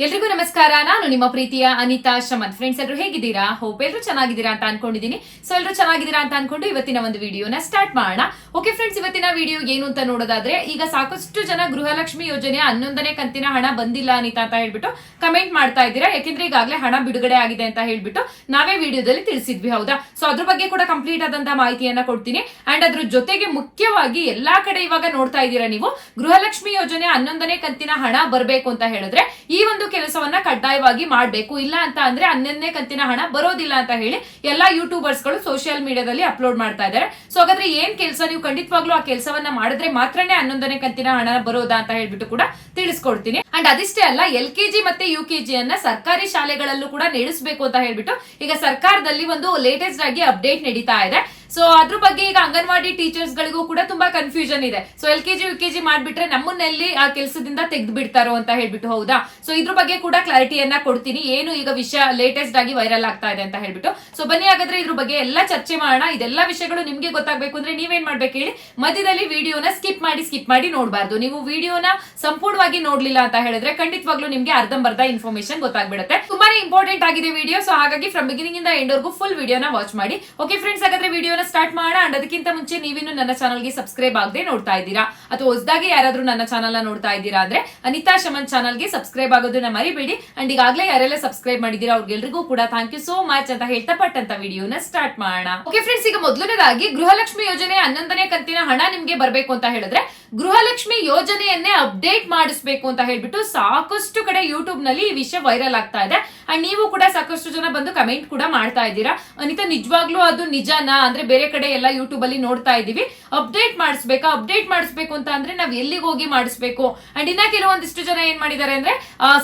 ಎಲ್ರಿಗೂ ನಮಸ್ಕಾರ. ನಾನು ನಿಮ್ಮ ಪ್ರೀತಿಯ ಅನಿತಾ ಶಮನ್ ಫ್ರೆಂಡ್ಸ್ ಎಲ್ಲರೂ ಹೇಗಿದ್ದೀರಾ? ಹೋಪ್ ಎಲ್ಲರೂ ಚೆನ್ನಾಗಿದ್ದೀರಾ ಅಂತ ಅನ್ಕೊಂಡಿದ್ದೀನಿ. ಸೊ ಎಲ್ಲರೂ ಚೆನ್ನಾಗಿದ್ದೀರಾ ಅಂತ ಅನ್ಕೊಂಡು ಇವತ್ತಿನ ಒಂದು ವಿಡಿಯೋನ ಸ್ಟಾರ್ಟ್ ಮಾಡೋಣ. ಓಕೆ ಫ್ರೆಂಡ್ಸ್ ಇವತ್ತಿನ ವಿಡಿಯೋ ಏನು ಅಂತ ನೋಡೋದಾದ್ರೆ, ಈಗ ಸಾಕಷ್ಟು ಜನ ಗೃಹಲಕ್ಷ್ಮಿ ಯೋಜನೆಯ ಹನ್ನೊಂದನೇ ಕಂತಿನ ಹಣ ಬಂದಿಲ್ಲ ಅನಿತಾ ಅಂತ ಹೇಳ್ಬಿಟ್ಟು ಕಮೆಂಟ್ ಮಾಡ್ತಾ ಇದ್ದೀರಾ. ಯಾಕೆಂದ್ರೆ ಈಗಾಗಲೇ ಹಣ ಬಿಡುಗಡೆ ಆಗಿದೆ ಅಂತ ಹೇಳ್ಬಿಟ್ಟು ನಾವೇ ವಿಡಿಯೋದಲ್ಲಿ ತಿಳಿಸಿದ್ವಿ, ಹೌದಾ? ಸೊ ಅದ್ರ ಬಗ್ಗೆ ಕೂಡ ಕಂಪ್ಲೀಟ್ ಆದಂತಹ ಮಾಹಿತಿಯನ್ನ ಕೊಡ್ತೀನಿ. ಅಂಡ್ ಅದ್ರ ಜೊತೆಗೆ ಮುಖ್ಯವಾಗಿ ಎಲ್ಲಾ ಕಡೆ ಇವಾಗ ನೋಡ್ತಾ ಇದ್ದೀರಾ ನೀವು, ಗೃಹಲಕ್ಷ್ಮಿ ಯೋಜನೆ ಹನ್ನೊಂದನೇ ಕಂತಿನ ಹಣ ಬರಬೇಕು ಅಂತ ಹೇಳಿದ್ರೆ, ಈ ಒಂದು ಕೆಲಸವನ್ನ ಕಡ್ಡಾಯವಾಗಿ ಮಾಡಬೇಕು. ಇಲ್ಲ ಅಂತ ಅಂದ್ರೆ ಹನ್ನೊಂದನೇ ಕಂತಿನ ಹಣ ಬರೋದಿಲ್ಲ ಅಂತ ಹೇಳಿ ಎಲ್ಲಾ ಯೂಟ್ಯೂಬರ್ಸ್ಗಳು ಸೋಷಿಯಲ್ ಮೀಡಿಯಾದಲ್ಲಿ ಅಪ್ಲೋಡ್ ಮಾಡ್ತಾ ಇದ್ದಾರೆ. ಸೊ ಹಾಗಾದ್ರೆ ಏನ್ ಕೆಲಸ? ನೀವು ಖಂಡಿತವಾಗ್ಲೂ ಆ ಕೆಲಸವನ್ನ ಮಾಡಿದ್ರೆ ಮಾತ್ರನೇ ಹನ್ನೊಂದನೇ ಕಂತಿನ ಹಣ ಬರೋದಾ ಅಂತ ಹೇಳ್ಬಿಟ್ಟು ಕೂಡ ತಿಳಿಸ್ಕೊಡ್ತೀನಿ. ಅಂಡ್ ಅದಿಷ್ಟೇ ಅಲ್ಲ, ಎಲ್ ಕೆ ಜಿ ಮತ್ತೆ ಯು ಕೆ ಜಿ ಅನ್ನ ಸರ್ಕಾರಿ ಶಾಲೆಗಳಲ್ಲೂ ಕೂಡ ನಡೆಸಬೇಕು ಅಂತ ಹೇಳ್ಬಿಟ್ಟು ಈಗ ಸರ್ಕಾರದಲ್ಲಿ ಒಂದು ಲೇಟೆಸ್ಟ್ ಆಗಿ ಅಪ್ಡೇಟ್ ನಡೀತಾ ಇದೆ. ಸೊ ಅದ್ರ ಬಗ್ಗೆ ಈಗ ಅಂಗನವಾಡಿ ಟೀಚರ್ಸ್ ಗಳಿಗೂ ಕೂಡ ತುಂಬಾ ಕನ್ಫ್ಯೂಷನ್ ಇದೆ. So L K G U K G ಮಾಡ್ಬಿಟ್ರೆ ನಮ್ಮನ್ನೆಲ್ಲಿ ಆ ಕೆಲಸದಿಂದ ತೆಗೆದು ಬಿಡ್ತಾರೋ ಅಂತ ಹೇಳ್ಬಿಟ್ಟು ಹೌದಾ? ಸೊ ಇದ್ರ ಬಗ್ಗೆ ಕೂಡ ಕ್ಲಾರಿಟಿಯನ್ನ ಕೊಡ್ತೀನಿ. ಏನು ಈಗ ವಿಷಯ ಲೇಟೆಸ್ಟ್ ಆಗಿ ವೈರಲ್ ಆಗ್ತಾ ಇದೆ ಅಂತ ಹೇಳ್ಬಿಟ್ಟು. ಸೊ ಬನ್ನಿ ಹಾಗಾದ್ರೆ ಇದ್ರ ಬಗ್ಗೆ ಎಲ್ಲ ಚರ್ಚೆ ಮಾಡೋಣ. ಇದೆಲ್ಲ ವಿಷಯಗಳು ನಿಮ್ಗೆ ಗೊತ್ತಾಗಬೇಕು ಅಂದ್ರೆ ನೀವೇನ್ ಮಾಡ್ಬೇಕು ಹೇಳಿ ಮಧ್ಯದಲ್ಲಿ ವಿಡಿಯೋನ ಸ್ಕಿಪ್ ಮಾಡಿ ಸ್ಕಿಪ್ ಮಾಡಿ ನೋಡಬಾರ್ದು. ನೀವು ವಿಡಿಯೋನ ಸಂಪೂರ್ಣವಾಗಿ ನೋಡ್ಲಿಲ್ಲ ಅಂತ ಹೇಳಿದ್ರೆ ಖಂಡಿತವಾಗ್ಲೂ ನಿಮ್ಗೆ ಅರ್ಧಂಬರ್ಧ ಇನ್ಫಾರ್ಮೇಶನ್ ಗೊತ್ತಾಗ್ಬಿಡುತ್ತೆ. ತುಂಬಾನೇ ಇಂಪಾರ್ಟೆಂಟ್ ಆಗಿದೆ ವಿಡಿಯೋ ಸೊ ಹಾಗಾಗಿ ಫ್ರಮ್ ಬಿಗಿನಿಂಗ್ ಇಂದ ಎಂಡ್ ಫುಲ್ ವಿಡಿಯೋನ ವಾಚ್ ಮಾಡಿ. ಓಕೆ ಫ್ರೆಂಡ್ಸ್ ಹಾಗಾದ್ರೆ ವಿಡಿಯೋನ ಸ್ಟಾರ್ಟ್ ಮಾಡೋಣ ಅದಕ್ಕಿಂತ ಮುಂಚೆ ನೀವಿನ್ನು ನನ್ನ ಚಾನಲ್ಗೆ ಸಬ್ಸ್ಕ್ರೈಬ್ ಆಗದೆ ನೋಡ್ತಾ ಇದ್ದೀರಾ ಅಥವಾ ಹೊಸದಾಗಿ ಯಾರಾದ್ರೂ ನನ್ನ ಚಾನಲ್ ನೋಡ್ತಾ ಇದ್ದೀರಾ ಅಂದ್ರೆ ಅನಿತಾ ಶಮನ್ ಚಾನಲ್ಗೆ ಸಬ್ಸ್ಕ್ರೈಬ್ ಆಗೋದನ್ನ ಮರಿಬೇಡಿ. ಅಂಡ್ ಈಗಾಗಲೇ ಯಾರೆಲ್ಲ ಸಬ್ಸ್ಕ್ರೈಬ್ ಮಾಡಿದ್ದೀರಾ ಅವ್ರಿಗೆಲ್ರಿಗೂ ಕೂಡ ಥ್ಯಾಂಕ್ ಯು ಸೋ ಮಚ್ ಅಂತ ಹೇಳ್ತಾ ಪಟ್ಟಂತ ವಿಡಿಯೋನ ಸ್ಟಾರ್ಟ್ ಮಾಡೋಣ ಓಕೆ ಫ್ರೆಂಡ್ಸ್ ಈಗ ಮೊದಲನೇದಾಗಿ ಗೃಹಲಕ್ಷ್ಮಿ ಯೋಜನೆ ಹನ್ನೊಂದನೇ ಕಂತಿನ ಹಣ ನಿಮ್ಗೆ ಬರಬೇಕು ಅಂತ ಹೇಳಿದ್ರೆ ಗೃಹಲಕ್ಷ್ಮಿ ಯೋಜನೆಯನ್ನೇ ಅಪ್ಡೇಟ್ ಮಾಡಿಸ್ಬೇಕು ಅಂತ ಹೇಳ್ಬಿಟ್ಟು ಸಾಕಷ್ಟು ಕಡೆ ಯೂಟ್ಯೂಬ್ನಲ್ಲಿ ಈ ವಿಷಯ ವೈರಲ್ ಆಗ್ತಾ ಇದೆ. ಅಂಡ್ ನೀವು ಕೂಡ ಸಾಕಷ್ಟು ಜನ ಬಂದು ಕಮೆಂಟ್ ಕೂಡ ಮಾಡ್ತಾ ಇದ್ದೀರಾ. ಅನಿತಾ, ನಿಜವಾಗ್ಲೂ ಅದು ನಿಜನಾ? ಅಂದ್ರೆ ಬೇರೆ ಕಡೆ ಎಲ್ಲ ಯೂಟ್ಯೂಬ್ ಅಲ್ಲಿ ನೋಡ್ತಾ ಇದೀವಿ ಅಪ್ಡೇಟ್ ಮಾಡಿಸ್ಬೇಕಾ? ಅಪ್ಡೇಟ್ ಮಾಡಿಸ್ಬೇಕು ಅಂತ ಅಂದ್ರೆ ನಾವ್ ಎಲ್ಲಿಗೆ ಹೋಗಿ ಮಾಡಿಸ್ಬೇಕು? ಅಂಡ್ ಇನ್ನ ಕೆಲವೊಂದಿಷ್ಟು ಜನ ಏನ್ ಮಾಡಿದ್ದಾರೆ ಅಂದ್ರೆ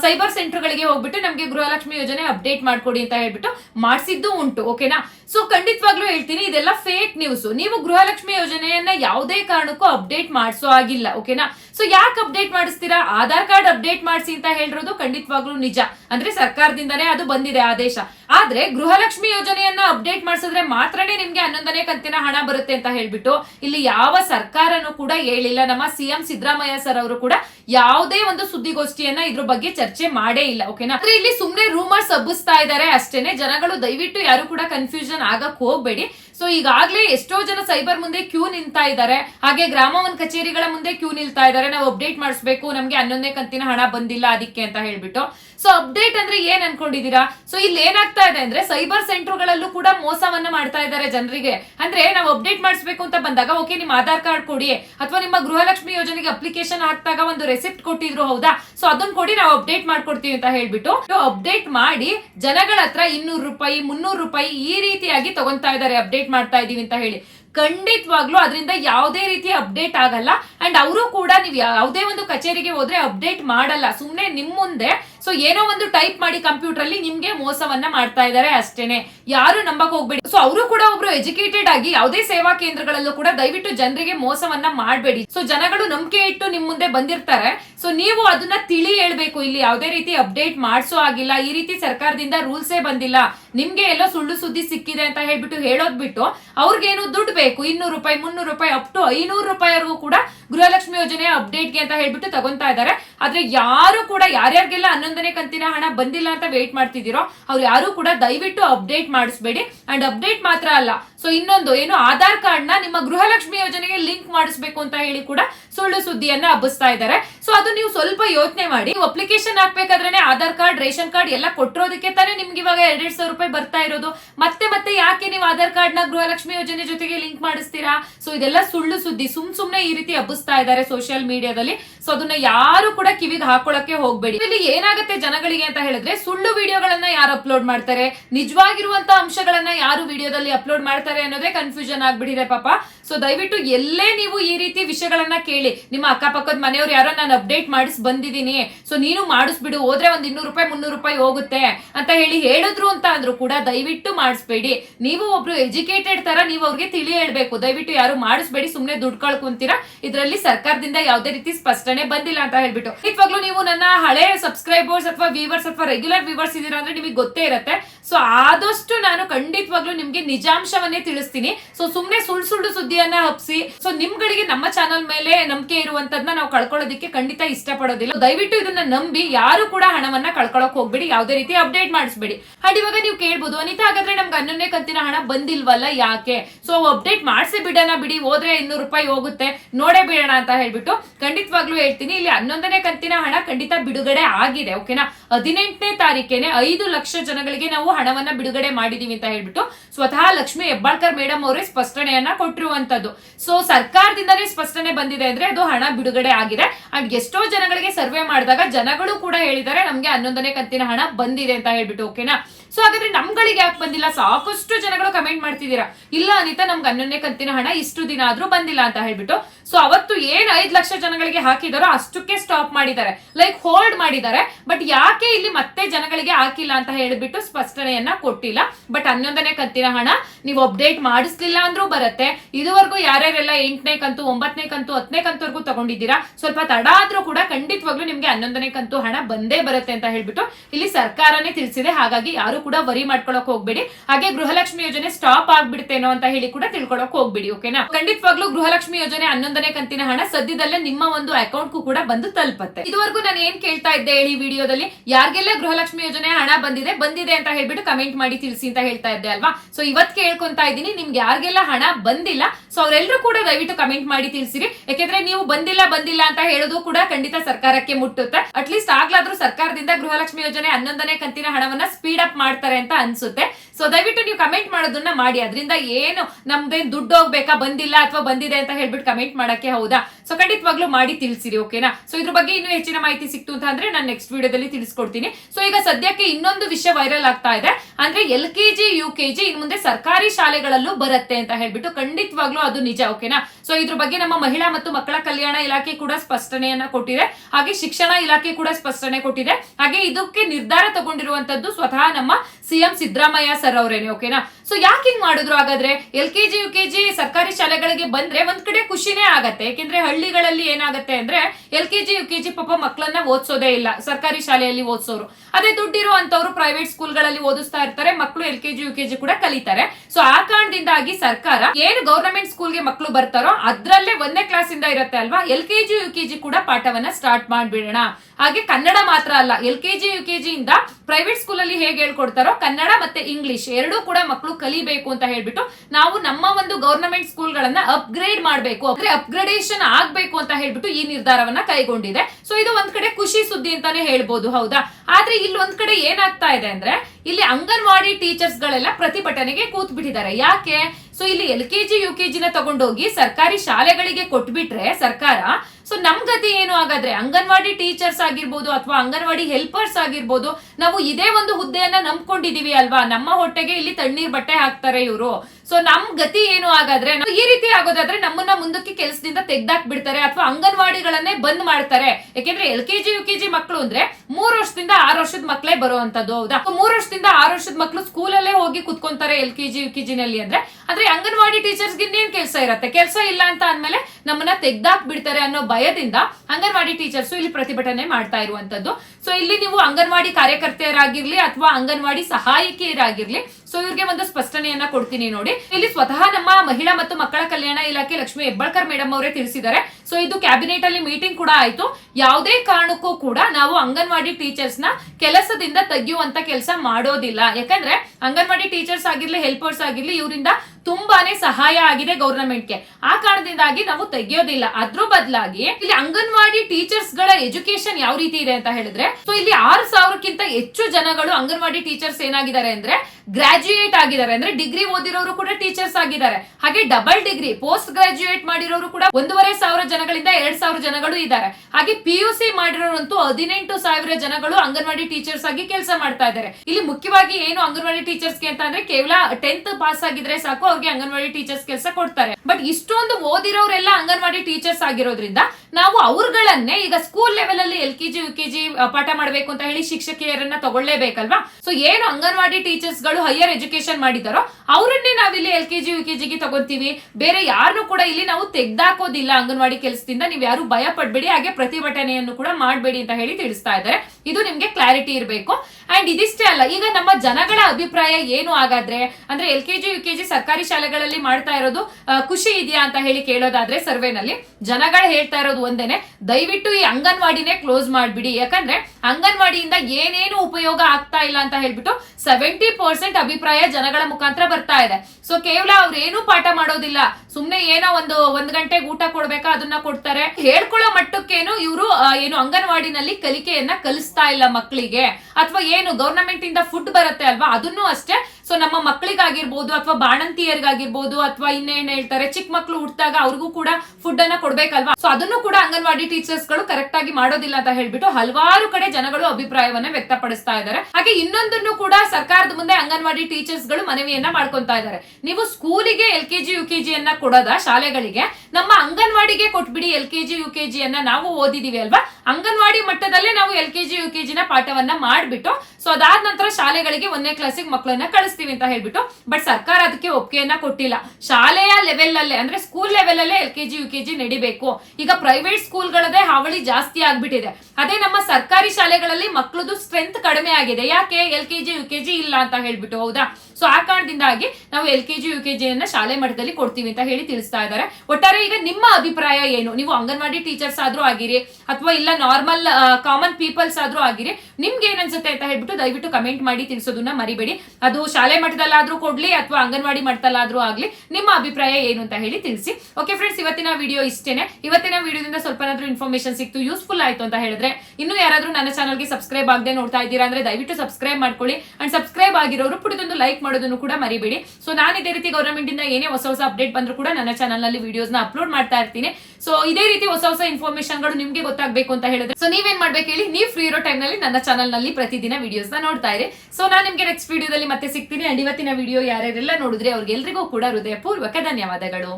ಸೈಬರ್ ಸೆಂಟರ್ ಗಳಿಗೆ ಹೋಗ್ಬಿಟ್ಟು ನಮಗೆ ಗೃಹಲಕ್ಷ್ಮಿ ಯೋಜನೆ ಅಪ್ಡೇಟ್ ಮಾಡ್ಕೊಡಿ ಅಂತ ಹೇಳ್ಬಿಟ್ಟು ಮಾಡಿಸಿದ್ದು ಉಂಟು, ಓಕೆನಾ? ಸೊ ಖಂಡಿತವಾಗ್ಲೂ ಹೇಳ್ತೀನಿ, ಇದೆಲ್ಲ ಫೇಕ್ ನ್ಯೂಸ್ ನೀವು ಗೃಹಲಕ್ಷ್ಮಿ ಯೋಜನೆಯನ್ನ ಯಾವುದೇ ಕಾರಣಕ್ಕೂ ಅಪ್ಡೇಟ್ ಮಾಡಿಸೋ ಆಗಿಲ್ಲ ಓಕೆನಾ ಸೊ ಯಾಕೆ ಅಪ್ಡೇಟ್ ಮಾಡಿಸ್ತೀರಾ? ಆಧಾರ್ ಕಾರ್ಡ್ ಅಪ್ಡೇಟ್ ಮಾಡಿಸಿ ಅಂತ ಹೇಳಿರೋದು ಖಂಡಿತವಾಗ್ಲೂ ನಿಜ. ಅಂದ್ರೆ ಸರ್ಕಾರದಿಂದನೇ ಅದು ಬಂದಿದೆ ಆದೇಶ. ಆದ್ರೆ ಗೃಹಲಕ್ಷ್ಮಿ ಯೋಜನೆಯನ್ನ ಅಪ್ಡೇಟ್ ಮಾಡಿಸಿದ್ರೆ ಮಾತ್ರನೇ ನಿಮ್ಗೆ ಹನ್ನೊಂದನೇ ಕಂತಿನ ಹಣ ಬರುತ್ತೆ ಅಂತ ಹೇಳ್ಬಿಟ್ಟು, ಇಲ್ಲಿ ಯಾವ ಸರ್ಕಾರನೂ ಕೂಡ ಹೇಳಿಲ್ಲ. ನಮ್ಮ ಸಿಎಂ ಸಿದ್ದರಾಮಯ್ಯ ಸರ್ ಅವರು ಕೂಡ ಯಾವುದೇ ಒಂದು ಸುದ್ದಿಗೋಷ್ಠಿಯನ್ನ ಇದ್ರ ಬಗ್ಗೆ ಚರ್ಚೆ ಮಾಡೇ ಇಲ್ಲ ಓಕೆನಾ ಆದ್ರೆ ಇಲ್ಲಿ ಸುಮ್ನೆ ರೂಮರ್ಸ್ ಹಬ್ಬಿಸ್ತಾ ಇದ್ದಾರೆ ಅಷ್ಟೇನೆ. ಜನಗಳು ದಯವಿಟ್ಟು ಯಾರು ಕೂಡ ಕನ್ಫ್ಯೂಷನ್ ಆಗಕ್ ಹೋಗ್ಬೇಡಿ. ಸೊ ಈಗಾಗ್ಲೇ ಎಷ್ಟೋ ಜನ ಸೈಬರ್ ಮುಂದೆ ಕ್ಯೂ ನಿಲ್ತಾ ಇದ್ದಾರೆ. ಹಾಗೆ ಗ್ರಾಮವನ್ ಕಚೇರಿಗಳ ಮುಂದೆ ಕ್ಯೂ ನಿಲ್ತಾ ಇದ್ದಾರೆ. ನಾವು ಅಪ್ಡೇಟ್ ಮಾಡಿಸ್ಬೇಕು. ನಮ್ಗೆ ಹನ್ನೊಂದನೇ ಕಂತಿನ ಹಣ ಬಂದಿಲ್ಲ ಅದಕ್ಕೆ ಅಂತ ಹೇಳ್ಬಿಟ್ಟು. ಸೊ ಅಪ್ಡೇಟ್ ಅಂದ್ರೆ ಏನ್ ಅನ್ಕೊಂಡಿದೀರಾ ಸೊ ಇಲ್ಲಿ ಏನಾಗ್ತಾ ಇದೆ ಅಂದ್ರೆ ಸೈಬರ್ ಸೆಂಟರ್ಗಳಲ್ಲೂ ಕೂಡ ಮೋಸವನ್ನ ಮಾಡ್ತಾ ಇದ್ದಾರೆ ಜನರಿಗೆ. ಅಂದ್ರೆ ನಾವು ಅಪ್ಡೇಟ್ ಮಾಡಿಸ್ಬೇಕು ಅಂತ ಬಂದಾಗ, ಓಕೆ, ನಿಮ್ಮ ಆಧಾರ್ ಕಾರ್ಡ್ ಕೊಡಿ. ಅಥವಾ ನಿಮ್ಮ ಗೃಹಲಕ್ಷ್ಮಿ ಯೋಜನೆಗೆ ಅಪ್ಲಿಕೇಶನ್ ಹಾಕ್ದಾಗ ಒಂದು ರೆಸಿಪ್ಟ್ ಕೊಟ್ಟಿದ್ರು, ಹೌದಾ? ಸೊ ಅದನ್ನ ಕೊಡಿ, ನಾವು ಅಪ್ಡೇಟ್ ಮಾಡ್ಕೊಡ್ತೀವಿ ಅಂತ ಹೇಳ್ಬಿಟ್ಟು. ಅಪ್ಡೇಟ್ ಮಾಡಿ ಜನಗಳ ಹತ್ರ ಇನ್ನೂರು ರೂಪಾಯಿ, ಮುನ್ನೂರು ರೂಪಾಯಿ ಈ ರೀತಿಯಾಗಿ ತಗೊಂತಾ ಇದ್ದಾರೆ ಅಪ್ಡೇಟ್ ಮಾಡ್ತಾ ಇದ್ದೀವಿ ಅಂತ ಹೇಳಿ. ಖಂಡಿತವಾಗ್ಲೂ ಅದರಿಂದ ಯಾವುದೇ ರೀತಿ ಅಪ್ಡೇಟ್ ಆಗಲ್ಲ. ಅಂಡ್ ಅವರು ಕೂಡ ನೀವು ಯಾವುದೇ ಒಂದು ಕಚೇರಿಗೆ ಹೋದ್ರೆ ಅಪ್ಡೇಟ್ ಮಾಡಲ್ಲ. ಸುಮ್ನೆ ನಿಮ್ ಮುಂದೆ ಸೊ ಏನೋ ಒಂದು ಟೈಪ್ ಮಾಡಿ ಕಂಪ್ಯೂಟರ್ ಅಲ್ಲಿ ನಿಮ್ಗೆ ಮೋಸವನ್ನ ಮಾಡ್ತಾ ಇದ್ದಾರೆ ಅಷ್ಟೇನೆ. ಯಾರು ನಂಬಕ್ ಹೋಗ್ಬೇಡಿ. ಸೊ ಅವರು ಕೂಡ ಒಬ್ರು ಎಜುಕೇಟೆಡ್ ಆಗಿ ಯಾವುದೇ ಸೇವಾ ಕೇಂದ್ರಗಳಲ್ಲೂ ಕೂಡ ದಯವಿಟ್ಟು ಜನರಿಗೆ ಮೋಸವನ್ನ ಮಾಡಬೇಡಿ. ಸೊ ಜನಗಳು ನಂಬಿಕೆ ಇಟ್ಟು ನಿಮ್ ಮುಂದೆ ಬಂದಿರ್ತಾರೆ. ಸೊ ನೀವು ಅದನ್ನ ತಿಳಿ ಹೇಳ್ಬೇಕು. ಇಲ್ಲಿ ಯಾವುದೇ ರೀತಿ ಅಪ್ಡೇಟ್ ಮಾಡಿಸೋ ಆಗಿಲ್ಲ. ಈ ರೀತಿ ಸರ್ಕಾರದಿಂದ ರೂಲ್ಸೇ ಬಂದಿಲ್ಲ. ನಿಮ್ಗೆ ಎಲ್ಲೋ ಸುಳ್ಳು ಸುದ್ದಿ ಸಿಕ್ಕಿದೆ ಅಂತ ಹೇಳ್ಬಿಟ್ಟು ಹೇಳೋದ್ ಬಿಟ್ಟು ಅವ್ರಿಗೇನು ದುಡ್ಡು ಬೇಕು? ಇನ್ನೂರು ರೂಪಾಯಿ, ಮುನ್ನೂರು ರೂಪಾಯಿ ಅಪ್ ಟು ಐನೂರು ರೂಪಾಯಿವರೆಗೂ ಕೂಡ ಗೃಹಲಕ್ಷ್ಮಿ ಯೋಜನೆ ಅಪ್ಡೇಟ್ಗೆ ಅಂತ ಹೇಳ್ಬಿಟ್ಟು ತಗೊಂತಾ ಇದ್ದಾರೆ ಆದ್ರೆ ಯಾರು ಕೂಡ ಯಾರ್ಯಾರಿಗೆಲ್ಲ ಹನ್ನೊಂದನೇ ಕಂತಿನ ಹಣ ಬಂದಿಲ್ಲ ಅಂತ ವೇಟ್ ಮಾಡ್ತಿದ್ದೀರೋ, ಅವ್ರು ಯಾರು ಕೂಡ ದಯವಿಟ್ಟು ಅಪ್ಡೇಟ್ ಮಾಡಿಸ್ಬೇಡಿ. ಅಂಡ್ ಅಪ್ಡೇಟ್ ಮಾತ್ರ ಅಲ್ಲ ಸೊ ಇನ್ನೊಂದು, ಏನು ಆಧಾರ್ ಕಾರ್ಡ್ನ ನಿಮ್ಮ ಗೃಹಲಕ್ಷ್ಮಿ ಯೋಜನೆಗೆ ಲಿಂಕ್ ಮಾಡಿಸ್ಬೇಕು ಅಂತ ಹೇಳಿ ಕೂಡ ಸುಳ್ಳು ಸುದ್ದಿಯನ್ನ ಹಬ್ಬಿಸ್ತಾ ಇದ್ದಾರೆ. ಸೊ ಅದು ನೀವು ಸ್ವಲ್ಪ ಯೋಚನೆ ಮಾಡಿ. ನೀವು ಅಪ್ಲಿಕೇಶನ್ ಹಾಕ್ಬೇಕಾದ್ರೆ ಆಧಾರ್ ಕಾರ್ಡ್, ರೇಷನ್ ಕಾರ್ಡ್ ಎಲ್ಲ ಕೊಟ್ಟಿರೋದಕ್ಕೆ ತಾನೇ ನಿಮ್ಗೆ ಇವಾಗ ಎರಡ್ ಸಾವಿರ ರೂಪಾಯಿ ಬರ್ತಾ ಇರೋದು. ಮತ್ತೆ ಮತ್ತೆ ಯಾಕೆ ನೀವು ಆಧಾರ್ ಕಾರ್ಡ್ನ ಗೃಹಲಕ್ಷ್ಮಿ ಯೋಜನೆ ಜೊತೆಗೆ ಲಿಂಕ್ ಮಾಡಿಸ್ತೀರಾ? ಸೊ ಇದೆಲ್ಲ ಸುಳ್ಳು ಸುದ್ದಿ. ಸುಮ್ ಸುಮ್ನೆ ಈ ರೀತಿ ಹಬ್ಬಿಸ್ತಾ ಇದ್ದಾರೆ ಸೋಷಿಯಲ್ ಮೀಡಿಯಾದಲ್ಲಿ ಸೊ ಅದನ್ನ ಯಾರು ಕೂಡ ಕಿವಿಗೆ ಹಾಕೊಳಕ್ಕೆ ಹೋಗ್ಬೇಡಿ. ಇಲ್ಲಿ ಏನಾಗುತ್ತೆ ಜನಗಳಿಗೆ ಅಂತ ಹೇಳಿದ್ರೆ ಸುಳ್ಳು ವಿಡಿಯೋಗಳನ್ನ ಯಾರು ಅಪ್ಲೋಡ್ ಮಾಡ್ತಾರೆ? ನಿಜವಾಗಿರುವಂತಹ ಅಂಶಗಳನ್ನ ಯಾರು ವಿಡಿಯೋದಲ್ಲಿ ಅಪ್ಲೋಡ್ ಮಾಡ್ತಾರೆ? ಅನ್ನೋದೇ ಕನ್ಫ್ಯೂಷನ್ ಆಗ್ಬಿಟ್ಟಿದೆ ಪಾಪ. ಸೊ ದಯವಿಟ್ಟು ಎಲ್ಲೇ ನೀವು ಈ ರೀತಿ ವಿಷಯಗಳನ್ನ ಕೇಳಿ. ನಿಮ್ಮ ಅಕ್ಕಪಕ್ಕದ ಮನೆಯವ್ರು ಯಾರೋ ನಾನು ಅಪ್ಡೇಟ್ ಮಾಡಿಸ್ ಬಂದಿದ್ದೀನಿ. ಸೊ ನೀನು ಮಾಡಿಸ್ಬಿಡು ಹೋದ್ರೆ ಒಂದ್ ಇನ್ನೂರು ರೂಪಾಯಿ, ಮುನ್ನೂರು ರೂಪಾಯಿ ಹೋಗುತ್ತೆ ಅಂತ ಹೇಳಿ ಹೇಳಿದ್ರು ಅಂತ ಅಂದ್ರು ಕೂಡ ದಯವಿಟ್ಟು ಮಾಡಿಸ್ಬೇಡಿ. ನೀವು ಒಬ್ರು ಎಜುಕೇಟೆಡ್ ತರ ನೀವು ಅವ್ರಿಗೆ ತಿಳಿ ಹೇಳ್ಬೇಕು. ದಯವಿಟ್ಟು ಯಾರು ಮಾಡಿಸ್ಬೇಡಿ, ಸುಮ್ನೆ ದುಡ್ಡು ಕಳ್ಕೊಂತೀರಾ? ಇದರಲ್ಲಿ ಸರ್ಕಾರದಿಂದ ಯಾವುದೇ ರೀತಿ ಸ್ಪಷ್ಟನೆ ಬಂದಿಲ್ಲ ಅಂತ ಹೇಳ್ಬಿಟ್ಟು. ಇವಾಗ್ಲೂ ನೀವು ನನ್ನ ಹಳೆ ಸಬ್ಸ್ಕ್ರೈಬರ್ಸ್ ಅಥವಾ ವೀವರ್ಸ್ ಅಥವಾ ರೆಗ್ಯುಲರ್ ವೀವರ್ಸ್ ಇದೀರಾ ಅಂದ್ರೆ ನಿಮಗೆ ಗೊತ್ತೇ ಇರುತ್ತೆ. ಸೊ ಆದಷ್ಟು ನಾನು ಖಂಡಿತವಾಗ್ಲೂ ನಿಮ್ಗೆ ನಿಜಾಂಶವನ್ನೇ ತಿಳಿಸ್ತೀನಿ. ಸೊ ಸುಮ್ನೆ ಸುಳ್ಳು ಸುಳ್ಳು ಸುದ್ದಿ ಸುದ್ದಿಯನ್ನ ಹಬ್ಸಿ ಸೊ ನಿಮ್ಗಳಿಗೆ ನಮ್ಮ ಚಾನಲ್ ಮೇಲೆ ನಂಬಿಕೆ ಇರುವಂತದ್ನ ನಾವು ಕಳ್ಕೊಳ್ಳೋದಕ್ಕೆ ಖಂಡಿತ ಇಷ್ಟಪಡೋದಿಲ್ಲ. ದಯವಿಟ್ಟು ಇದನ್ನ ನಂಬಿ ಯಾರು ಕೂಡ ಹಣವನ್ನ ಕಳ್ಕೊಳಕ್ ಹೋಗ್ಬೇಡಿ. ಯಾವುದೇ ರೀತಿ ಅಪ್ಡೇಟ್ ಮಾಡಿಸ್ಬೇಡಿ. ಅಂಡ್ ಇವಾಗ ನೀವು ಕೇಳ್ಬೋದು, ಅನಿತಾ ಹಾಗಾದ್ರೆ ನಮ್ಗೆ ಹನ್ನೊಂದನೇ ಕಂತಿನ ಹಣ ಬಂದಿಲ್ವಲ್ಲ ಯಾಕೆ? ಸೊ ಅಪ್ಡೇಟ್ ಮಾಡಿಸಿ ಬಿಡೋಣ ಬಿಡಿ, ಹೋದ್ರೆ ಇನ್ನೂರು ರೂಪಾಯಿ ಹೋಗುತ್ತೆ. ನೋಡೇ ಬಿಡೋಣ ಅಂತ ಹೇಳ್ಬಿಟ್ಟು ಖಂಡಿತವಾಗ್ಲೂ ಹೇಳ್ತೀನಿ. ಇಲ್ಲಿ ಹನ್ನೊಂದನೇ ಕಂತಿನ ಹಣ ಖಂಡಿತ ಬಿಡುಗಡೆ ಆಗಿದೆ ಓಕೆನಾ ಹದಿನೆಂಟನೇ ತಾರೀಕೇನೆ ಐದು ಲಕ್ಷ ಜನಗಳಿಗೆ ನಾವು ಹಣವನ್ನ ಬಿಡುಗಡೆ ಮಾಡಿದೀವಿ ಅಂತ ಹೇಳ್ಬಿಟ್ಟು ಸ್ವತಃ ಲಕ್ಷ್ಮಿ ಹೆಬ್ಬಾಳ್ಕರ್ ಮೇಡಮ್ ಅವರೇ ಸ್ಪಷ್ಟನೆಯನ್ನ ಕೊಟ್ಟಿರುವಂತದ್ದು. ಸೊ ಸರ್ಕಾರದಿಂದಲೇ ಸ್ಪಷ್ಟನೆ ಬಂದಿದೆ ಅಂದ್ರೆ ಅದು ಹಣ ಬಿಡುಗಡೆ ಆಗಿದೆ. ಅಂಡ್ ಎಷ್ಟೋ ಜನಗಳಿಗೆ ಸರ್ವೆ ಮಾಡಿದಾಗ ಜನಗಳು ಕೂಡ ಹೇಳಿದ್ದಾರೆ ನಮ್ಗೆ ಹನ್ನೊಂದನೇ ಕಂತಿನ ಹಣ ಬಂದಿದೆ ಅಂತ ಹೇಳ್ಬಿಟ್ಟು ಓಕೆನಾ ಸೊ ಹಾಗಾದ್ರೆ ನಮ್ಗಳಿಗೆ ಯಾಕೆ ಬಂದಿಲ್ಲ? ಸಾಕಷ್ಟು ಜನಗಳು ಕಮೆಂಟ್ ಮಾಡ್ತಿದ್ದೀರಾ. ಇಲ್ಲ ಅನಿತಾ, ನಮ್ಗೆ ಹನ್ನೊಂದನೇ ಕಂತಿನ ಹಣ ಇಷ್ಟು ದಿನ ಆದ್ರೂ ಬಂದಿಲ್ಲ ಅಂತ ಹೇಳ್ಬಿಟ್ಟು. ಸೊ ಅವತ್ತು ಏನ್ ಐದ್ ಲಕ್ಷ ಜನಗಳಿಗೆ ಹಾಕಿದಾರೋ ಅಷ್ಟಕ್ಕೆ ಸ್ಟಾಪ್ ಮಾಡಿದ್ದಾರೆ. ಲೈಕ್ ಹೋಲ್ಡ್ ಮಾಡಿದ್ದಾರೆ. ಬಟ್ ಯಾಕೆ ಇಲ್ಲಿ ಮತ್ತೆ ಜನಗಳಿಗೆ ಹಾಕಿಲ್ಲ ಅಂತ ಹೇಳಿಬಿಟ್ಟು ಸ್ಪಷ್ಟನೆಯನ್ನ ಕೊಟ್ಟಿಲ್ಲ. ಬಟ್ ಹನ್ನೊಂದನೇ ಕಂತಿನ ಹಣ ನೀವು ಅಪ್ಡೇಟ್ ಮಾಡಿಸ್ಲಿಲ್ಲ ಅಂದ್ರೂ ಬರುತ್ತೆ. ಇದುವರೆಗೂ ಯಾರ್ಯಾರೆಲ್ಲ ಎಂಟನೇ ಕಂತು ಒಂಬತ್ತನೇ ಕಂತು, ಹತ್ತನೇ ಕಂತವರೆಗೂ ತಗೊಂಡಿದ್ದೀರಾ? ಸ್ವಲ್ಪ ತಡ ಆದ್ರೂ ಕೂಡ ಖಂಡಿತವಾಗ್ಲೂ ನಿಮ್ಗೆ ಹನ್ನೊಂದನೇ ಕಂತು ಹಣ ಬಂದೇ ಬರುತ್ತೆ ಅಂತ ಹೇಳ್ಬಿಟ್ಟು ಇಲ್ಲಿ ಸರ್ಕಾರನೇ ತಿಳಿಸಿದೆ. ಹಾಗಾಗಿ ಯಾರು ಕೂಡ ವರಿ ಮಾಡ್ಕೊಳಕ್ ಹೋಗ್ಬೇಡಿ. ಹಾಗೆ ಗೃಹಲಕ್ಷ್ಮಿ ಯೋಜನೆ ಸ್ಟಾಪ್ ಆಗ್ಬಿಡ್ತೇನೋ ಅಂತ ಹೇಳಿ ಕೂಡ ತಿಳ್ಕೊಳಕ್ ಹೋಗ್ಬೇಡಿ ಓಕೆನಾ ಖಂಡಿತವಾಗ್ಲೂ ಗೃಹಲಕ್ಷ್ಮಿ ಯೋಜನೆ ಹನ್ನೊಂದನೇ ಕಂತಿನ ಹಣ ಸದ್ಯದಲ್ಲೇ ನಿಮ್ಮ ಒಂದು ಅಕೌಂಟ್ ಕೂಡ ಬಂದು ತಲುಪತ್ತೆ. ಇದುವರೆಗೂ ನಾನು ಏನ್ ಕೇಳ್ತಾ ಇದ್ದೆ ಹೇಳಿ ವಿಡಿಯೋದಲ್ಲಿ? ಯಾರಿಗೆಲ್ಲ ಗೃಹಲಕ್ಷ್ಮಿ ಯೋಜನೆ ಹಣ ಬಂದಿದೆ ಬಂದಿದೆ ಅಂತ ಹೇಳ್ಬಿಟ್ಟು ಕಮೆಂಟ್ ಮಾಡಿ ತಿಳಿಸಿ ಅಂತ ಹೇಳ್ತಾ ಇದ್ದೆ ಅಲ್ವಾ? ಸೊ ಇವತ್ ಕೇಳ್ಕೊಂತಾ ಇದ್ದೀನಿ, ನಿಮ್ಗೆ ಯಾರಿಗೆಲ್ಲ ಹಣ ಬಂದಿಲ್ಲ ಸೊ ಅವರೆಲ್ಲರೂ ಕೂಡ ದಯವಿಟ್ಟು ಕಮೆಂಟ್ ಮಾಡಿ ತಿಳಿಸಿರಿ. ಯಾಕೆಂದ್ರೆ ನೀವು ಬಂದಿಲ್ಲ ಬಂದಿಲ್ಲ ಅಂತ ಹೇಳೋದು ಕೂಡ ಖಂಡಿತ ಸರ್ಕಾರಕ್ಕೆ ಮುಟ್ಟುತ್ತೆ. ಅಟ್ಲೀಸ್ಟ್ ಆಗ್ಲಾದ್ರೂ ಸರ್ಕಾರದಿಂದ ಗೃಹಲಕ್ಷ್ಮಿ ಯೋಜನೆ ಹನ್ನೊಂದನೇ ಕಂತಿನ ಹಣವನ್ನ ಸ್ಪೀಡ್ ಅಪ್ ಮಾಡ್ತಾರೆ ಅಂತ ಅನ್ಸುತ್ತೆ. ಸೊ ದಯವಿಟ್ಟು ನೀವು ಕಮೆಂಟ್ ಮಾಡೋದನ್ನ ಮಾಡಿ. ಅದರಿಂದ ಏನು ನಮ್ದೇನ್ ದುಡ್ಡು ಹೋಗ್ಬೇಕಾ? ಬಂದಿಲ್ಲ ಅಥವಾ ಬಂದಿದೆ ಅಂತ ಹೇಳ್ಬಿಟ್ಟು ಕಮೆಂಟ್ ಮಾಡಕ್ಕೆ ಹೌದಾ? ಸೊ ಖಂಡಿತವಾಗ್ಲೂ ಮಾಡಿ ತಿಳಿಸಿರಿ ಓಕೆನಾ ಸೊ ಇದ್ರ ಬಗ್ಗೆ ಇನ್ನೂ ಹೆಚ್ಚಿನ ಮಾಹಿತಿ ಸಿಕ್ತು ಅಂತ ಅಂದ್ರೆ ನಾನು ನೆಕ್ಸ್ಟ್ ವಿಡಿಯೋದಲ್ಲಿ ತಿಳಿಸ್ಕೊಡ್ತೀನಿ. ಸೊ ಈಗ ಸದ್ಯಕ್ಕೆ ಇನ್ನೊಂದು ವಿಷಯ ವೈರಲ್ ಆಗ್ತಾ ಇದೆ. ಅಂದ್ರೆ L K G, U K G ಇನ್ ಮುಂದೆ ಸರ್ಕಾರಿ ಶಾಲೆಗಳಲ್ಲೂ ಬರುತ್ತೆ ಅಂತ ಹೇಳ್ಬಿಟ್ಟು ಖಂಡಿತವಾಗ್ಲೂ ಅದು ನಿಜ ಓಕೆನಾ ಸೊ ಇದ್ರ ಬಗ್ಗೆ ನಮ್ಮ ಮಹಿಳಾ ಮತ್ತು ಮಕ್ಕಳ ಕಲ್ಯಾಣ ಇಲಾಖೆ ಕೂಡ ಸ್ಪಷ್ಟನೆಯನ್ನ ಕೊಟ್ಟಿದೆ. ಹಾಗೆ ಶಿಕ್ಷಣ ಇಲಾಖೆ ಕೂಡ ಸ್ಪಷ್ಟನೆ ಕೊಟ್ಟಿದೆ. ಹಾಗೆ ಇದಕ್ಕೆ ನಿರ್ಧಾರ ತಗೊಂಡಿರುವಂತದ್ದು ಸ್ವತಃ ನಮ್ಮ ಸಿಎಂ ಸಿದ್ದರಾಮಯ್ಯ ಸರ್ ಅವರೇನೆ ಓಕೆನಾ ಸೊ ಯಾಕೆ ಹಿಂಗ್ ಮಾಡಿದ್ರು ಹಾಗಾದ್ರೆ? L K G, U K G ಸರ್ಕಾರಿ ಶಾಲೆಗಳಿಗೆ ಬಂದ್ರೆ ಒಂದ್ ಕಡೆ ಖುಷಿನೇ ಆಗತ್ತೆ. ಯಾಕೆಂದ್ರೆ ಹಳ್ಳಿಗಳಲ್ಲಿ ಏನಾಗುತ್ತೆ ಅಂದ್ರೆ L K G U K G ಪಾಪ ಮಕ್ಕಳನ್ನ ಓದಿಸೋದೇ ಇಲ್ಲ. ಸರ್ಕಾರಿ ಶಾಲೆಯಲ್ಲಿ ಓದಿಸೋರು. ಅದೇ ದುಡ್ಡಿರೋ ಅಂತವ್ರು ಪ್ರೈವೇಟ್ ಸ್ಕೂಲ್ಗಳಲ್ಲಿ ಓದಿಸ್ತಾ ಇರ್ತಾರೆ ಮಕ್ಕಳು L K G U K G ಕೂಡ ಕಲಿತಾರೆ. ಸೊ ಆ ಕಾರಣದಿಂದಾಗಿ ಸರ್ಕಾರ ಏನು ಸ್ಕೂಲ್ ಸ್ಕೂಲ್ಗೆ ಮಕ್ಕಳು ಬರ್ತಾರೋ ಅದ್ರಲ್ಲೇ ಒಂದೇ ಕ್ಲಾಸ್ ಇಂದ ಇರುತ್ತೆ ಅಲ್ವಾ? L K G U K G ಕೂಡ ಪಾಠವನ್ನ ಸ್ಟಾರ್ಟ್ ಮಾಡ್ಬಿಡೋಣ. ಹಾಗೆ ಕನ್ನಡ ಮಾತ್ರ ಅಲ್ಲ L K G U K G ಇಂದ ಪ್ರೈವೇಟ್ ಸ್ಕೂಲ್ ಅಲ್ಲಿ ಹೇಗೆ ಹೇಳ್ಕೊಡ್ತಾರೋ ಕನ್ನಡ ಮತ್ತೆ ಇಂಗ್ಲಿಷ್ ಎರಡೂ ಕೂಡ ಮಕ್ಕಳು ಕಲಿಬೇಕು ಅಂತ ಹೇಳ್ಬಿಟ್ಟು ನಾವು ನಮ್ಮ ಒಂದು ಗವರ್ನಮೆಂಟ್ ಸ್ಕೂಲ್ಗಳನ್ನ ಅಪ್ಗ್ರೇಡ್ ಮಾಡಬೇಕು. ಅಂದ್ರೆ ಅಪ್ಗ್ರೇಡೇಷನ್ ಆಗ್ಬೇಕು ಅಂತ ಹೇಳ್ಬಿಟ್ಟು ಈ ನಿರ್ಧಾರವನ್ನ ಕೈಗೊಂಡಿದೆ. ಸೊ ಇದು ಒಂದ್ ಕಡೆ ಖುಷಿ ಸುದ್ದಿ ಅಂತಾನೆ ಹೇಳ್ಬೋದು, ಹೌದಾ? ಆದ್ರೆ ಇಲ್ಲಿ ಒಂದ್ ಕಡೆ ಏನಾಗ್ತಾ ಇದೆ ಅಂದ್ರೆ, ಇಲ್ಲಿ ಅಂಗನವಾಡಿ ಟೀಚರ್ಸ್ ಗಳೆಲ್ಲ ಪ್ರತಿಭಟನೆಗೆ ಕೂತ್ ಬಿಟ್ಟಿದ್ದಾರೆ ಯಾಕೆ? ಸೊ ಇಲ್ಲಿ L K G, U K ಜಿನ ತಗೊಂಡೋಗಿ ಸರ್ಕಾರಿ ಶಾಲೆಗಳಿಗೆ ಕೊಟ್ಬಿಟ್ರೆ ಸರ್ಕಾರ ಸೊ ನಮ್ ಗತಿ ಏನು ಹಾಗಾದ್ರೆ? ಅಂಗನವಾಡಿ ಟೀಚರ್ಸ್ ಆಗಿರ್ಬೋದು ಅಥವಾ ಅಂಗನವಾಡಿ ಹೆಲ್ಪರ್ಸ್ ಆಗಿರ್ಬೋದು, ನಾವು ಇದೇ ಒಂದು ಹುದ್ದೆಯನ್ನ ನಂಬ್ಕೊಂಡಿದೀವಿ ಅಲ್ವಾ? ನಮ್ಮ ಹೊಟ್ಟೆಗೆ ಇಲ್ಲಿ ತಣ್ಣೀರ್ ಬಟ್ಟೆ ಹಾಕ್ತಾರೆ ಇವರು. ಸೊ ನಮ್ ಗತಿ ಏನು ಹಾಗಾದ್ರೆ? ಈ ರೀತಿ ಆಗೋದಾದ್ರೆ ನಮ್ಮನ್ನ ಮುಂದಕ್ಕೆ ಕೆಲಸದಿಂದ ತೆಗ್ದಾಕ್ ಬಿಡ್ತಾರೆ ಅಥವಾ ಅಂಗನವಾಡಿಗಳನ್ನೇ ಬಂದ್ ಮಾಡ್ತಾರೆ. ಯಾಕೆಂದ್ರೆ L K G, U K G ಮಕ್ಕಳು ಅಂದ್ರೆ ಮೂರ್ ವರ್ಷದಿಂದ ಆರು ವರ್ಷದ ಮಕ್ಕಳೇ ಬರುವಂತದ್ದು, ಹೌದಾ? ಮೂರ್ ವರ್ಷದಿಂದ ಆರು ವರ್ಷದ ಮಕ್ಕಳು ಸ್ಕೂಲಲ್ಲೇ ಹೋಗಿ ಕುತ್ಕೊಂತಾರೆ L K G, U K ಜಿನಲ್ಲಿ ಅಂದ್ರೆ. ಆದ್ರೆ ಅಂಗನವಾಡಿ ಟೀಚರ್ಸ್ಗೆ ಇನ್ನೇನ್ ಕೆಲಸ ಇರತ್ತೆ? ಕೆಲಸ ಇಲ್ಲ ಅಂತ ಅಂದ್ಮೇಲೆ ನಮ್ಮನ್ನ ತೆಗ್ದಾಕ್ ಬಿಡ್ತಾರೆ ಅನ್ನೋ ಭಯದಿಂದ ಅಂಗನವಾಡಿ ಟೀಚರ್ಸ್ ಇಲ್ಲಿ ಪ್ರತಿಭಟನೆ ಮಾಡ್ತಾ ಇರುವಂತದ್ದು. ಸೊ ಇಲ್ಲಿ ನೀವು ಅಂಗನವಾಡಿ ಕಾರ್ಯಕರ್ತೆಯರಾಗಿರ್ಲಿ ಅಥವಾ ಅಂಗನವಾಡಿ ಸಹಾಯಕಿಯರಾಗಿರ್ಲಿ ಸೊ ಇವ್ರಿಗೆ ಒಂದು ಸ್ಪಷ್ಟನೆಯನ್ನ ಕೊಡ್ತೀನಿ ನೋಡಿ. ಇಲ್ಲಿ ಸ್ವತಃ ನಮ್ಮ ಮಹಿಳಾ ಮತ್ತು ಮಕ್ಕಳ ಕಲ್ಯಾಣ ಇಲಾಖೆ ಲಕ್ಷ್ಮಿ ಹೆಬ್ಬಾಳ್ಕರ್ ಮೇಡಮ್ ಅವರೇ ತಿಳಿಸಿದ್ದಾರೆ. ಸೊ ಇದು ಕ್ಯಾಬಿನೆಟ್ ಅಲ್ಲಿ ಮೀಟಿಂಗ್ ಕೂಡ ಆಯ್ತು. ಯಾವುದೇ ಕಾರಣಕ್ಕೂ ಕೂಡ ನಾವು ಅಂಗನವಾಡಿ ಟೀಚರ್ಸ್ನ ಕೆಲಸದಿಂದ ತೆಗೆಯುವಂತ ಕೆಲಸ ಮಾಡೋದಿಲ್ಲ. ಯಾಕಂದ್ರೆ ಅಂಗನವಾಡಿ ಟೀಚರ್ಸ್ ಆಗಿರ್ಲಿ, ಹೆಲ್ಪರ್ಸ್ ಆಗಿರ್ಲಿ, ಇವರಿಂದ ತುಂಬಾನೇ ಸಹಾಯ ಆಗಿದೆ ಗೌರ್ನಮೆಂಟ್ಗೆ. ಆ ಕಾರಣದಿಂದಾಗಿ ನಾವು ತೆಗೆಯೋದಿಲ್ಲ. ಅದ್ರ ಬದಲಾಗಿ ಇಲ್ಲಿ ಅಂಗನವಾಡಿ ಟೀಚರ್ಸ್ಗಳ ಎಜುಕೇಶನ್ ಯಾವ ರೀತಿ ಇದೆ ಅಂತ ಹೇಳಿದ್ರೆ, ಸೊ ಇಲ್ಲಿ ಆರು ಸಾವಿರಕ್ಕಿಂತ ಹೆಚ್ಚು ಜನಗಳು ಅಂಗನವಾಡಿ ಟೀಚರ್ಸ್ ಏನಾಗಿದ್ದಾರೆ ಅಂದ್ರೆ ಗ್ರಾಜುಯೇಟ್ ಆಗಿದ್ದಾರೆ. ಅಂದ್ರೆ ಡಿಗ್ರಿ ಓದಿರೋರು ಕೂಡ ಟೀಚರ್ಸ್ ಆಗಿದ್ದಾರೆ. ಹಾಗೆ ಡಬಲ್ ಡಿಗ್ರಿ ಪೋಸ್ಟ್ ಗ್ರಾಜ್ಯುಯೇಟ್ ಮಾಡಿರೋರು ಕೂಡ ಒಂದೂವರೆ ಸಾವಿರ ಜನಗಳಿಂದ ಎರಡ್ ಸಾವಿರ ಜನಗಳು ಇದ್ದಾರೆ. ಹಾಗೆ ಪಿ ಯು ಸಿ ಮಾಡಿರೋರಂತೂ ಹದಿನೆಂಟು ಸಾವಿರ ಜನಗಳು ಅಂಗನವಾಡಿ ಟೀಚರ್ಸ್ ಆಗಿ ಕೆಲಸ ಮಾಡ್ತಾ ಇದ್ದಾರೆ. ಇಲ್ಲಿ ಮುಖ್ಯವಾಗಿ ಏನು ಅಂಗನವಾಡಿ ಟೀಚರ್ಸ್ಗೆ ಅಂತ ಅಂದ್ರೆ ಕೇವಲ ಟೆಂತ್ ಪಾಸ್ ಆಗಿದ್ರೆ ಸಾಕು, ಅವ್ರಿಗೆ ಅಂಗನವಾಡಿ ಟೀಚರ್ಸ್ ಕೆಲಸ ಕೊಡ್ತಾರೆ. ಬಟ್ ಇಷ್ಟೊಂದು ಓದಿರೋರೆಲ್ಲ ಅಂಗನವಾಡಿ ಟೀಚರ್ಸ್ ಆಗಿರೋದ್ರಿಂದ ನಾವು ಅವ್ರಗಳನ್ನೇ ಈಗ ಸ್ಕೂಲ್ ಲೆವೆಲ್ ಅಲ್ಲಿ L K G U K G ಪಾಠ ಮಾಡಬೇಕು ಅಂತ ಹೇಳಿ ಶಿಕ್ಷಕಿಯರನ್ನ ತಗೊಳ್ಳೇಬೇಕಲ್ವಾ? ಸೊ ಏನು ಅಂಗನವಾಡಿ ಟೀಚರ್ಸ್ ಹೈಯರ್ ಎಜುಕೇಶನ್ ಮಾಡಿದಾರೋ, ಅವರನ್ನೇ ನಾವಿಲ್ಲಿ L K G U K ಜಿಗೆ ತಗೊಂತೀವಿ. ಬೇರೆ ಯಾರನ್ನು ಕೂಡ ಇಲ್ಲಿ ನಾವು ತೆಗ್ದಾಕೋದಿಲ್ಲ ಅಂಗನವಾಡಿ ಕೆಲಸದಿಂದ. ನೀವು ಯಾರು ಭಯ ಪಡಬೇಡಿ ಹಾಗೆ ಪ್ರತಿಭಟನೆಯನ್ನು ಕೂಡ ಮಾಡಬೇಡಿ ಅಂತ ಹೇಳಿ ತಿಳಿಸ್ತಾ ಇದ್ದಾರೆ. ಇದು ನಿಮ್ಗೆ ಕ್ಲಾರಿಟಿ ಇರಬೇಕು. ಅಂಡ್ ಇದಿಷ್ಟೇ ಅಲ್ಲ, ಈಗ ನಮ್ಮ ಜನಗಳ ಅಭಿಪ್ರಾಯ ಏನು ಹಾಗಾದ್ರೆ? ಅಂದ್ರೆ L K G, U K G ಸರ್ಕಾರಿ ಶಾಲೆಗಳಲ್ಲಿ ಮಾಡ್ತಾ ಇರೋದು ಖುಷಿ ಇದೆಯಾ ಅಂತ ಹೇಳಿ ಕೇಳೋದಾದ್ರೆ ಸರ್ವೆನಲ್ಲಿ, ಜನಗಳು ಹೇಳ್ತಾ ಇರೋದು ಒಂದೇನೆ, ದಯವಿಟ್ಟು ಈ ಅಂಗನವಾಡಿನೇ ಕ್ಲೋಸ್ ಮಾಡ್ಬಿಡಿ. ಯಾಕಂದ್ರೆ ಅಂಗನವಾಡಿಯಿಂದ ಏನೇನು ಉಪಯೋಗ ಆಗ್ತಾ ಇಲ್ಲ ಅಂತ ಹೇಳ್ಬಿಟ್ಟು ಸೆವೆಂಟಿ ಪರ್ಸೆಂಟ್ ಅಭಿಪ್ರಾಯ ಜನಗಳ ಮುಖಾಂತರ ಬರ್ತಾ ಇದೆ. ಸೊ ಕೇವಲ ಅವ್ರು ಏನು ಪಾಠ ಮಾಡೋದಿಲ್ಲ. ಸುಮ್ನೆ ಏನೋ ಒಂದು ಒಂದ್ ಗಂಟೆಗೆ ಊಟ ಕೊಡ್ಬೇಕಾ, ಅದನ್ನ ಕೊಡ್ತಾರೆ. ಹೇಳ್ಕೊಳ್ಳೋ ಮಟ್ಟಕ್ಕೇನು ಇವರು ಏನು ಅಂಗನವಾಡಿನಲ್ಲಿ ಕಲಿಕೆಯನ್ನ ಕಲಿಸ್ತಾ ಇಲ್ಲ ಮಕ್ಕಳಿಗೆ. ಅಥವಾ ಏನು ಗವರ್ನಮೆಂಟ್ ಇಂದ ಫುಡ್ ಬರುತ್ತೆ ಅಲ್ವಾ? ಅದನ್ನು ಅಷ್ಟೇ ಸೊ ನಮ್ಮ ಮಕ್ಕಳಿಗಾಗಿರ್ಬೋದು ಅಥವಾ ಬಾಣಂತಿಯರಿಗಾಗಿರ್ಬೋದು ಅಥವಾ ಇನ್ನೇನ್ ಹೇಳ್ತಾರೆ, ಚಿಕ್ಕ ಮಕ್ಕಳು ಹುಟ್ಟಿದಾಗ ಅವ್ರಿಗೂ ಕೂಡ ಫುಡ್ ಅನ್ನ ಕೊಡ್ಬೇಕಲ್ವಾ? ಸೊ ಅದನ್ನು ಕೂಡ ಅಂಗನವಾಡಿ ಟೀಚರ್ಸ್ಗಳು ಕರೆಕ್ಟ್ ಆಗಿ ಮಾಡೋದಿಲ್ಲ ಅಂತ ಹೇಳ್ಬಿಟ್ಟು ಹಲವಾರು ಕಡೆ ಜನಗಳು ಅಭಿಪ್ರಾಯವನ್ನ ವ್ಯಕ್ತಪಡಿಸ್ತಾ ಇದ್ದಾರೆ. ಹಾಗೆ ಇನ್ನೊಂದನ್ನು ಕೂಡ ಸರ್ಕಾರದ ಮುಂದೆ ಅಂಗನವಾಡಿ ಟೀಚರ್ಸ್ಗಳು ಮನವಿಯನ್ನ ಮಾಡ್ಕೊಂತಾ ಇದ್ದಾರೆ. ನೀವು ಸ್ಕೂಲಿಗೆ L K G, U K G ಅನ್ನ ಕೊಡೋದ ಶಾಲೆಗಳಿಗೆ, ನಮ್ಮ ಅಂಗನವಾಡಿಗೆ ಕೊಟ್ಬಿಡಿ L K G, U K G ಅನ್ನ ನಾವು ಓದಿದೀವಿ ಅಲ್ವಾ? ಅಂಗನವಾಡಿ ಮಟ್ಟದಲ್ಲೇ ನಾವು ಎಲ್ ಕೆ ಜಿ, ಯು ಪಾಠವನ್ನ ಮಾಡ್ಬಿಟ್ಟು ಸೊ ಅದಾದ ನಂತರ ಶಾಲೆಗಳಿಗೆ ಒಂದನೇ ಕ್ಲಾಸಿಗೆ ಮಕ್ಕಳನ್ನ ಕಳಿಸ್ತೀವಿ. ಅಂತ ಹೇಳ್ಬಿಟ್ಟು ಬಟ್ ಸರ್ಕಾರ ಅದಕ್ಕೆ ಒಪ್ಪಿಗೆಯನ್ನ ಕೊಟ್ಟಿಲ್ಲ. ಶಾಲೆಯ ಲೆವೆಲ್ ಅಲ್ಲೇ ಅಂದ್ರೆ ಸ್ಕೂಲ್ ಲೆವೆಲ್ ಅಲ್ಲೇ L K G U K G ನಡಿಬೇಕು. ಈಗ ಪ್ರೈವೇಟ್ ಸ್ಕೂಲ್ಗಳದೇ ಹಾವಳಿ ಜಾಸ್ತಿ ಆಗ್ಬಿಟ್ಟಿದೆ. ಅದೇ ನಮ್ಮ ಸರ್ಕಾರಿ ಶಾಲೆಗಳಲ್ಲಿ ಮಕ್ಕಳದು ಸ್ಟ್ರೆಂತ್ ಕಡಿಮೆ ಆಗಿದೆ. ಯಾಕೆ? L K G, U K G ಇಲ್ಲ ಅಂತ ಹೇಳ್ಬಿಟ್ಟು ಹೌದಾ? ಸೊ ಆ ಕಾರಣದಿಂದಾಗಿ ನಾವು L K G, U K ಜಿಯನ್ನ ಶಾಲೆ ಮಟ್ಟದಲ್ಲಿ ಕೊಡ್ತೀವಿ ಅಂತ ಹೇಳಿ ತಿಳಿಸ್ತಾ ಇದ್ದಾರೆ. ಒಟ್ಟಾರೆ ಈಗ ನಿಮ್ಮ ಅಭಿಪ್ರಾಯ ಏನು? ನೀವು ಅಂಗನವಾಡಿ ಟೀಚರ್ಸ್ ಆದ್ರೂ ಆಗಿರಿ, ಅಥವಾ ಇಲ್ಲ ನಾರ್ಮಲ್ ಕಾಮನ್ ಪೀಪಲ್ಸ್ ಆದ್ರೂ ಆಗಿರಿ, ನಿಮ್ಗೆ ಏನ್ ಅಂತ ಹೇಳ್ಬಿಟ್ಟು ದಯವಿಟ್ಟು ಕಮೆಂಟ್ ಮಾಡಿ ತಿಳಿಸೋದನ್ನ ಮರಿಬೇಡಿ. ಅದು ಶಾಲೆ ಮಟ್ಟದಲ್ಲಾದ್ರೂ ಕೊಡ್ಲಿ ಅಥವಾ ಅಂಗನವಾಡಿ ಮಟ್ಟದಲ್ಲಾದ್ರೂ ಆಗ್ಲಿ, ನಿಮ್ಮ ಅಭಿಪ್ರಾಯ ಏನು ಅಂತ ಹೇಳಿ ತಿಳಿಸಿ. ಓಕೆ ಫ್ರೆಂಡ್ಸ್ ಇವತ್ತಿನ ವಿಡಿಯೋ ಇಷ್ಟೇನೆ. ಇವತ್ತಿನ ವಿಡಿಯೋದಿಂದ ಸ್ವಲ್ಪ ಏನಾದ್ರೂ ಇನ್ಫಾರ್ಮೇಶನ್ ಸಿಕ್ತು ಯೂಸ್ಫುಲ್ ಆಯ್ತು ಅಂತ ಹೇಳಿದ್ರೆ ಇನ್ನು ಯಾರಾದ್ರೂ ನನ್ನ ಚಾನಲ್ಗೆ ಸಬ್ಸ್ಕ್ರೈಬ್ ಆಗದೆ ನೋಡ್ತಾ ಇದ್ದೀರಾ ಅಂದ್ರೆ ದಯವಿಟ್ಟು ಸಬ್ಸ್ಕ್ರೈಬ್ ಮಾಡ್ಕೊಳ್ಳಿ. ಅಂಡ್ ಸಬ್ಸ್ಕ್ರೈಬ್ ಆಗಿರೋರು ಪುಟಿದೊಂದು ಲೈಕ್ ಮಾಡೋದನ್ನು ಕೂಡ ಮರಿಬೇಡಿ. ಸೊ ನಾನು ಇದೇ ರೀತಿ ಗೌರ್ಮೆಂಟ್ ಇಂದ ಏನೇ ಹೊಸ ಹೊಸ ಅಪ್ಡೇಟ್ ಬಂದ್ರು ಕೂಡ ನನ್ನ ಚಾನಲ್ನಲ್ಲಿ ವಿಡಿಯೋಸ್ನ ಅಪ್ಲೋಡ್ ಮಾಡ್ತಾ ಇರ್ತೀನಿ. ಸೊ ಇದೇ ರೀತಿ ಹೊಸ ಹೊಸ ಇನ್ಫಾರ್ಮೇಶನ್ಗಳು ನಿಮ್ಗೆ ಗೊತ್ತಾಗಬೇಕು ಅಂತ ಹೇಳಿದ್ರೆ. ಸೊ ನೀವೇನ್ ಮಾಡ್ಬೇಕು ಹೇಳಿ, ನೀವು ಫ್ರೀ ಇರೋ ಟೈಮ್ನಲ್ಲಿ ನನ್ನ ಚಾನಲ್ನಲ್ಲಿ ಪ್ರತಿದಿನ ವಿಡಿಯೋಸ್ನ ನೋಡ್ತಾ ಇರಿ. ಸೊ ನಾನು ನಿಮ್ಗೆ ನೆಕ್ಸ್ಟ್ ವಿಡಿಯೋದಲ್ಲಿ ಮತ್ತೆ ಸಿಗ್ತೀನಿ. ಅಂಡ್ ಇವತ್ತಿನ ವಿಡಿಯೋ ಯಾರ್ಯಾರೆಲ್ಲ ನೋಡಿದ್ರೆ ಅವ್ರಿಗೆಲ್ರಿಗೂ ಕೂಡ ಹೃದಯಪೂರ್ವಕ ಧನ್ಯವಾದಗಳು.